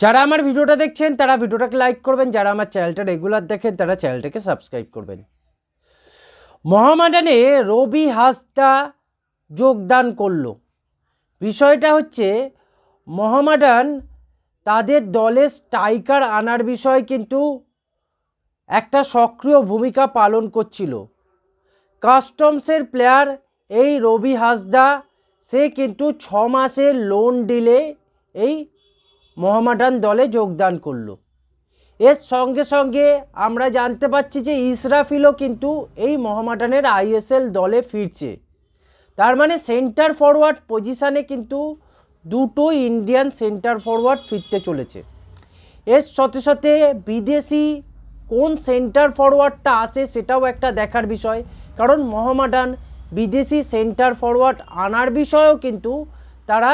যারা আমার ভিডিওটা দেখছেন, তারা ভিডিওটাকে লাইক করবেন। যারা আমার চ্যানেলটা রেগুলার দেখেন, তারা চ্যানেলটাকে সাবস্ক্রাইব করবেন। মহামাডানে রবি হাসদা যোগদান করল। বিষয়টা হচ্ছে মহামাডান তাদের দলে স্ট্রাইকার আনার বিষয়ে কিন্তু একটা সক্রিয় ভূমিকা পালন করছিল। কাস্টমসের প্লেয়ার এই রবি হাসদা, সে কিন্তু ছ মাসের লোন ডিলে এই মোহামেডান দলে যোগদান করল। এর সঙ্গে সঙ্গে আমরা জানতে পারছি যে ইসরাফিলও কিন্তু এই মোহামেডানের আইএসএল দলে ফিরছে। তার মানে সেন্টার ফরওয়ার্ড পজিশানে কিন্তু দুটো ইন্ডিয়ান সেন্টার ফরওয়ার্ড ফিরতে চলেছে। এর সাথে সাথে বিদেশি কোন সেন্টার ফরওয়ার্ডটা আসে সেটাও একটা দেখার বিষয়। কারণ মোহামেডান বিদেশি সেন্টার ফরওয়ার্ড আনার বিষয়েও কিন্তু তারা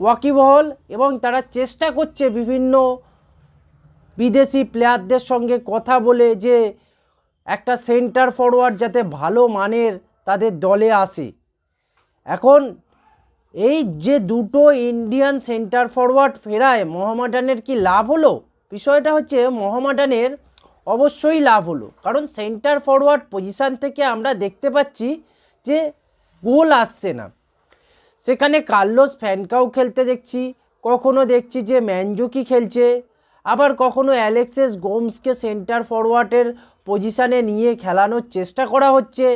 ওয়াকিবহল এবং তারা চেষ্টা করছে বিভিন্ন বিদেশি প্লেয়ারদের সঙ্গে কথা বলে যে একটা সেন্টার ফরওয়ার্ড যাতে ভালো মানের তাদের দলে আসে। এখন এই যে দুটো ইন্ডিয়ান সেন্টার ফরওয়ার্ড ফেরায় মোহামেডানের কি লাভ হলো? বিষয়টা হচ্ছে মোহামেডানের অবশ্যই লাভ হলো। কারণ সেন্টার ফরওয়ার্ড পজিশান থেকে আমরা দেখতে পাচ্ছি যে গোল আসছে না। সেখানে কার্লোস ফ্যানকাও খেলতে দেখছি, কখনো দেখছি যে ম্যানজুকি খেলছে, আবার কখনো অ্যালেক্সেস গোমসকে সেন্টার ফরওয়ার্ডের পজিশানে নিয়ে খেলানোর চেষ্টা করা হচ্ছে,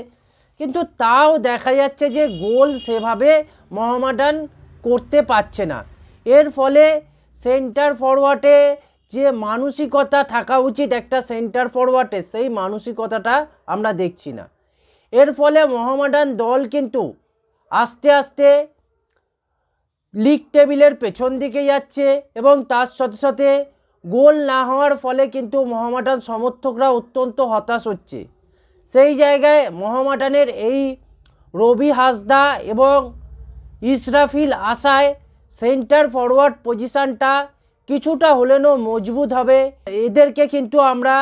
কিন্তু তাও দেখা যাচ্ছে যে গোল সেভাবে মহামাডান করতে পারছে না। এর ফলে সেন্টার ফরওয়ার্ডে যে মানসিকতা থাকা উচিত একটা সেন্টার ফরওয়ার্ডে সেই মানসিকতাটা আমরা দেখছি না। এর ফলে মহামাডান দল কিন্তু আস্তে আস্তে লিগ টেবিলের পেছন দিকে যাচ্ছে এবং তার সাথে সাথে গোল না হওয়ার ফলে কিন্তু মহামাটান সমর্থকরা অত্যন্ত হতাশ হচ্ছে। সেই জায়গায় মহামাটানের এই রবি হাসদা এবং ইসরাফিল আশায় সেন্টার ফরওয়ার্ড পজিশানটা কিছুটা হলেনও মজবুত হবে। এদেরকে কিন্তু আমরা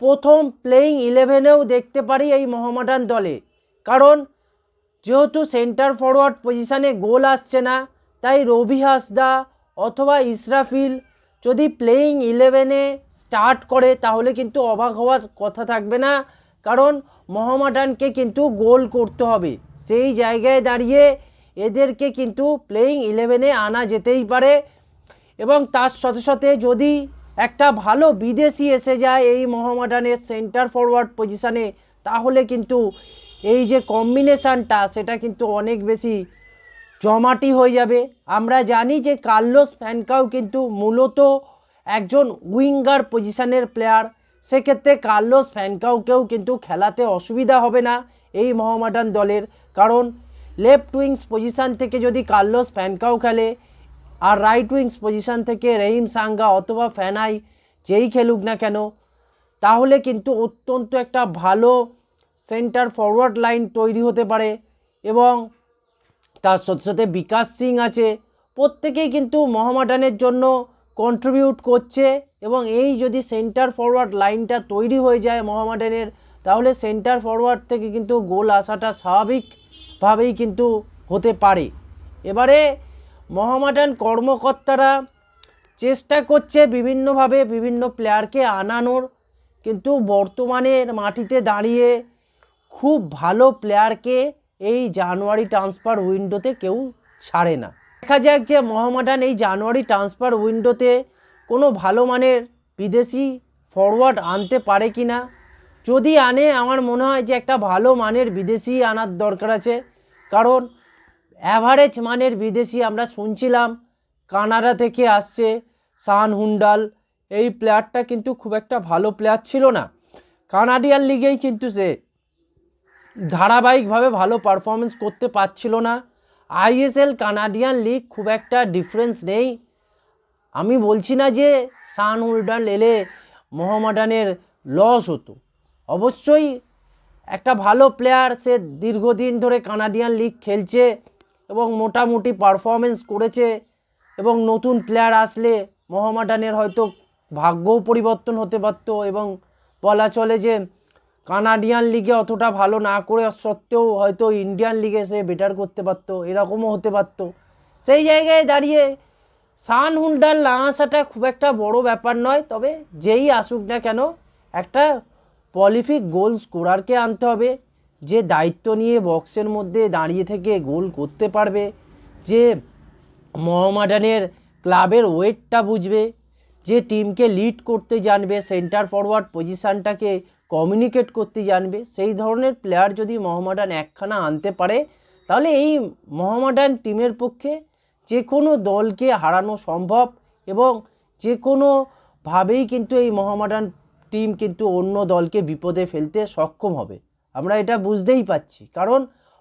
প্রথম প্লেয়িং ইলেভেনেও দেখতে পারি এই মহামাটান দলে। কারণ যেহেতু সেন্টার ফরওয়ার্ড পজিশানে গোল আসছে না তাই রবি হাসদা অথবা ইসরাফিল যদি প্লেয়িং ইলেভেনে স্টার্ট করে, তাহলে কিন্তু অবাক হওয়ার কথা থাকবে না। কারণ মোহামেডানকে কিন্তু গোল করতে হবে। সেই জায়গায় দাঁড়িয়ে এদেরকে কিন্তু প্লেয়িং ইলেভেনে আনা যেতেই পারে। এবং তার সাথে সাথে যদি একটা ভালো বিদেশি এসে যায় এই মোহামেডানের সেন্টার ফরওয়ার্ড পজিশানে তাহলে কিন্তু এই যে কম্বিনেশানটা সেটা কিন্তু অনেক বেশি জমাটি হয়ে যাবে। আমরা জানি যে কার্লোস ফ্যানকাও কিন্তু মূলত একজন উইঙ্গার পজিশনের প্লেয়ার। সেক্ষেত্রে কার্লোস ফ্যানকাউকেও কিন্তু খেলাতে অসুবিধা হবে না এই মোহামেডান দলের। কারণ লেফট উইংস পজিশান থেকে যদি কার্লোস ফ্যানকাও খেলে আর রাইট উইংস পজিশান থেকে রহিম সাঙ্গা অথবা ফ্যানাই যেই খেলুক না কেন, তাহলে কিন্তু অত্যন্ত একটা ভালো সেন্টার ফরওয়ার্ড লাইন তৈরি হতে পারে এবং তার সাথে সাথে বিকাশ সিং আছে। প্রত্যেকেই কিন্তু মোহামেডানের জন্য কন্ট্রিবিউট করছে এবং এই যদি সেন্টার ফরওয়ার্ড লাইনটা তৈরি হয়ে যায় মোহামেডানের, তাহলে সেন্টার ফরওয়ার্ড থেকে কিন্তু গোল আসাটা স্বাভাবিকভাবেই কিন্তু হতে পারে। এবারে মোহামেডান কর্মকর্তারা চেষ্টা করছে বিভিন্নভাবে বিভিন্ন প্লেয়ারকে আনানোর, কিন্তু বর্তমানের মাটিতে দাঁড়িয়ে খুব ভালো প্লেয়ারকে এই জানুয়ারি ট্রান্সফার উইন্ডোতে কেউ ছাড়ে না। দেখা যাক যে মোহামেডান এই জানুয়ারি ট্রান্সফার উইন্ডোতে কোনো ভালো মানের বিদেশি ফরওয়ার্ড আনতে পারে কি না? যদি আনে, আমার মনে হয় যে একটা ভালো মানের বিদেশি আনার দরকার আছে। কারণ অ্যাভারেজ মানের বিদেশি আমরা শুনছিলাম, কানাডা থেকে আসছে, সান হুন্ডাল। এই প্লেয়ারটা কিন্তু খুব একটা ভালো প্লেয়ার ছিল না। কানাডিয়ান লিগেই কিন্তু সে ধারাবাহিকভাবে ভালো পারফরমেন্স করতে পারছিল না। আইএসএল কানাডিয়ান লিগ খুব একটা ডিফারেন্স নেই। আমি বলছি না যে সান হুল্ডার এলে মোহামেডানের লস হতো। অবশ্যই একটা ভালো প্লেয়ার সে দীর্ঘদিন ধরে কানাডিয়ান লিগ খেলছে এবং মোটামুটি পারফরমেন্স করেছে এবং নতুন প্লেয়ার আসলে মোহামেডানের হয়তো ভাগ্যও পরিবর্তন হতে পারতো এবং বলা চলে যে কানাডিয়ান লিগে অতটা ভালো না করে সত্ত্বেও হয়তো ইন্ডিয়ান লিগে সে বেটার করতে পারতো, এরকমও হতে পারতো। সেই জায়গায় দাঁড়িয়ে সান হুন্ডার না আসাটা খুব একটা বড় ব্যাপার নয়, তবে যেই আসুক না কেন, একটা পলিফিক গোল স্কোরারকে আনতে হবে, যে দায়িত্ব নিয়ে বক্সের মধ্যে দাঁড়িয়ে থেকে গোল করতে পারবে, যে মোহামেডানের ক্লাবের ওয়েটটা বুঝবে, যে টিমকে লিড করতে জানবে সেন্টার ফরওয়ার্ড পজিশানটাকে কমিউনিকেট করতে জানবে, সেই ধরনের প্লেয়ার যদি মোহামেডান একখানা আনতে পারে, তাহলে এই মোহামেডান টিমের পক্ষে যে কোনো দলকে হারানো সম্ভব এবং যে কোনোভাবেই কিন্তু এই মোহামেডান টিম কিন্তু অন্য দলকে বিপদে ফেলতে সক্ষম হবে। আমরা এটা বুঝতেই পাচ্ছি কারণ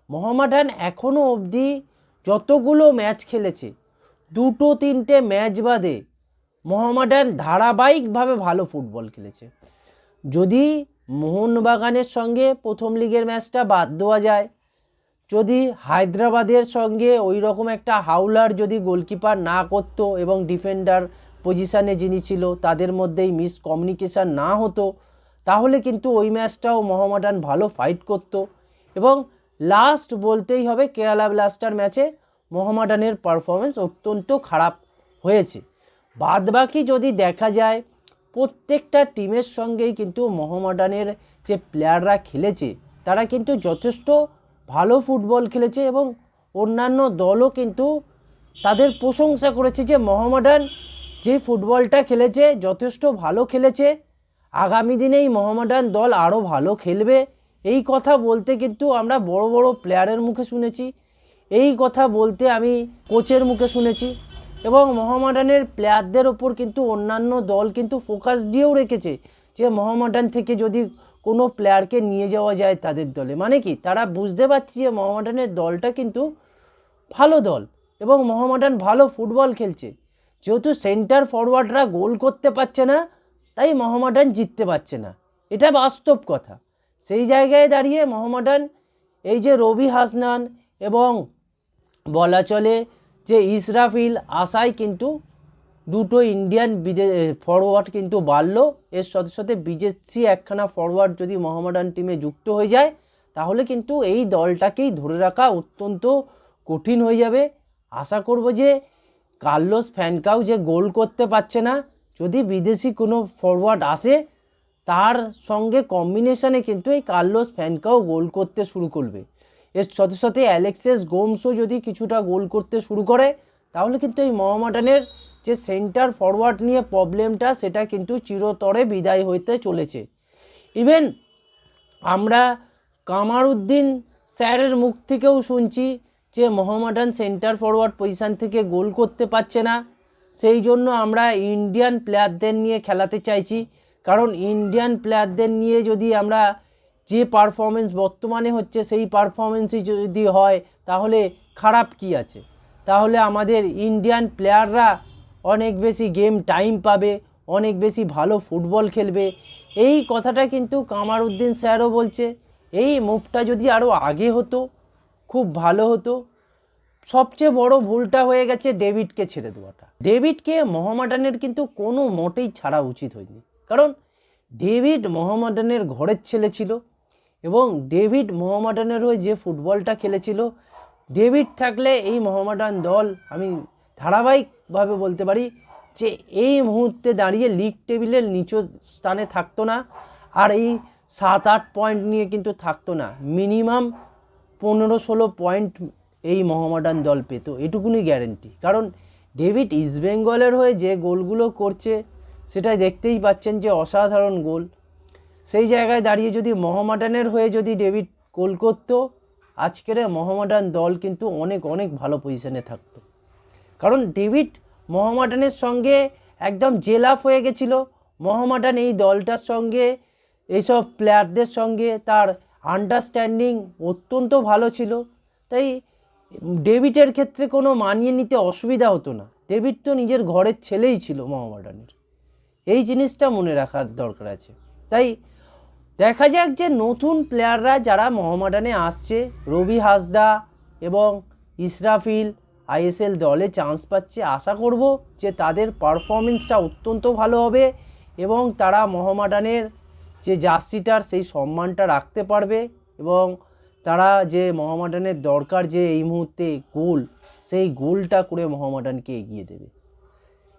মোহামেডান এখনও অবধি যতগুলো ম্যাচ খেলেছে, দুটো তিনটে ম্যাচ বাদে মোহামেডান ধারাবাহিকভাবে ভালো ফুটবল খেলেছে। যদি মোহনবাগানের সঙ্গে প্রথম লিগের ম্যাচটা বাদ দেওয়া যায়। যদি হায়দ্রাবাদের সঙ্গে ওই রকম একটা হাউলার যদি গোলকিপার না করতো এবং ডিফেন্ডার পজিশানে যিনি ছিল, তাদের মধ্যেই মিস কমিউনিকেশান না হতো, তাহলে কিন্তু ওই ম্যাচটাও মোহামেডান ভালো ফাইট করতো। এবং লাস্ট বলতেই হবে, কেরালা ব্লাস্টার ম্যাচে মোহামেডানের পারফরমেন্স অত্যন্ত খারাপ হয়েছে। বাদবাকি যদি দেখা যায় প্রত্যেকটা টিমের সঙ্গেই কিন্তু মোহামেডানের যে প্লেয়াররা খেলেছে, তারা কিন্তু যথেষ্ট ভালো ফুটবল খেলেছে এবং অন্যান্য দলও কিন্তু তাদের প্রশংসা করেছে যে মোহামেডান যে ফুটবলটা খেলেছে যথেষ্ট ভালো খেলেছে। আগামী দিনে এই মোহামেডান দল আরও ভালো খেলবে। এই কথা বলতে কিন্তু আমরা বড় বড় প্লেয়ারের মুখে শুনেছি। এই কথা বলতে আমি কোচের মুখে শুনেছি। এবং মোহামেডানের প্লেয়ারদের ওপর কিন্তু অন্যান্য দল কিন্তু ফোকাস দিয়েও রেখেছে যে মোহামেডান থেকে যদি কোনো প্লেয়ারকে নিয়ে যাওয়া যায় তাদের দলে। মানে কি? তারা বুঝতে পারছে যে মোহামেডানের দলটা কিন্তু ভালো দল এবং মোহামেডান ভালো ফুটবল খেলছে। যেহেতু সেন্টার ফরওয়ার্ডরা গোল করতে পারছে না, তাই মোহামেডান জিততে পারছে না। এটা বাস্তব কথা। সেই জায়গায় দাঁড়িয়ে মোহামেডান, এই যে রবি হাসনান এবং বলা চলে যে ইসরাফিল আশায় কিন্তু দুটো ইন্ডিয়ান বিদে ফরওয়ার্ড কিন্তু বাড়লো। এর সাথে সাথে বিজেসি একখানা ফরওয়ার্ড যদি মোহামেডান টিমে যুক্ত হয়ে যায়, তাহলে কিন্তু এই দলটাকেই ধরে রাখা অত্যন্ত কঠিন হয়ে যাবে। আশা করব যে কার্লোস ফ্যানকাও যে গোল করতে পারছে না, যদি বিদেশি কোনো ফরওয়ার্ড আসে, তার সঙ্গে কম্বিনেশানে কিন্তু এই কার্লোস ফ্যানকাও গোল করতে শুরু করবে। এর সাথে সাথে অ্যালেক্সেস গোমসও যদি কিছুটা গোল করতে শুরু করে, তাহলে কিন্তু এই মোহামেডানের যে সেন্টার ফরওয়ার্ড নিয়ে প্রবলেমটা, সেটা কিন্তু চিরতরে বিদায় হইতে চলেছে। ইভেন আমরা কামারুদ্দিন স্যারের মুখ থেকেও শুনছি যে মোহামেডান সেন্টার ফরওয়ার্ড পজিশান থেকে গোল করতে পারছে না। সেই জন্য আমরা ইন্ডিয়ান প্লেয়ারদের নিয়ে খেলাতে চাইছি। কারণ ইন্ডিয়ান প্লেয়ারদের নিয়ে যদি আমরা যে পারফরমেন্স বর্তমানে হচ্ছে, সেই পারফরমেন্সই যদি হয়, তাহলে খারাপ কি আছে? তাহলে আমাদের ইন্ডিয়ান প্লেয়াররা অনেক বেশি গেম টাইম পাবে, অনেক বেশি ভালো ফুটবল খেলবে। এই কথাটা কিন্তু কামারউদ্দিন স্যারও বলছে। এই মুভটা যদি আরও আগে হতো, খুব ভালো হতো, সবচেয়ে বড় ভুলটা হয়ে গেছে ডেভিডকে ছেড়ে দেওয়াটা। ডেভিডকে মোহামেডানের কিন্তু কোনো মোটেই ছাড়া উচিত হয়নি। কারণ, ডেভিড মোহামেডানের ঘরের ছেলে ছিল। এবং ডেভিড মোহামেডানের হয়ে যে ফুটবলটা খেলেছিল, ডেভিড থাকলে এই মোহামেডান দল, আমি ধারাবাহিকভাবে বলতে পারি যে এই মুহূর্তে দাঁড়িয়ে লিগ টেবিলের নিচু স্থানে থাকতো না, আর এই সাত আট পয়েন্ট নিয়ে কিন্তু থাকতো না। মিনিমাম পনেরো ষোলো পয়েন্ট এই মোহামেডান দল পেত, এটুকুনি গ্যারেন্টি কারণ ডেভিড ইস্টবেঙ্গলের হয়ে যে গোলগুলো করছে, সেটাই দেখতেই পাচ্ছেন যে অসাধারণ গোল সেই জায়গায় দাঁড়িয়ে যদি মোহামেডানের হয়ে যদি ডেভিড গোল করতো আজকের এই দল কিন্তু অনেক অনেক ভালো পজিশনে থাকতো। কারণ ডেভিড মোহামেডানের সঙ্গে একদম জেলাফ হয়ে গেছিল। মোহামেডান এই দলটার সঙ্গে, এইসব প্লেয়ারদের সঙ্গে তার আন্ডারস্ট্যান্ডিং অত্যন্ত ভালো ছিল। তাই ডেভিডের ক্ষেত্রে কোনো মানিয়ে নিতে অসুবিধা হতো না। ডেভিড তো নিজের ঘরের ছেলেই ছিল মোহামেডানের। এই জিনিসটা মনে রাখার দরকার আছে। তাই দেখা যাক যে নতুন প্লেয়াররা যারা মোহামেডানে আসছে, রবি হাসদা এবং ইসরাফিল আইএসএল দলে চান্স পাচ্ছে, আশা করব যে তাদের পারফরমেন্সটা অত্যন্ত ভালো হবে এবং তারা মোহামেডানের যে জার্সিটার সেই সম্মানটা রাখতে পারবে এবং তারা যে মোহামেডানের দরকার যে এই মুহূর্তে গোল সেই গোলটা করে মোহামেডানকে এগিয়ে দেবে।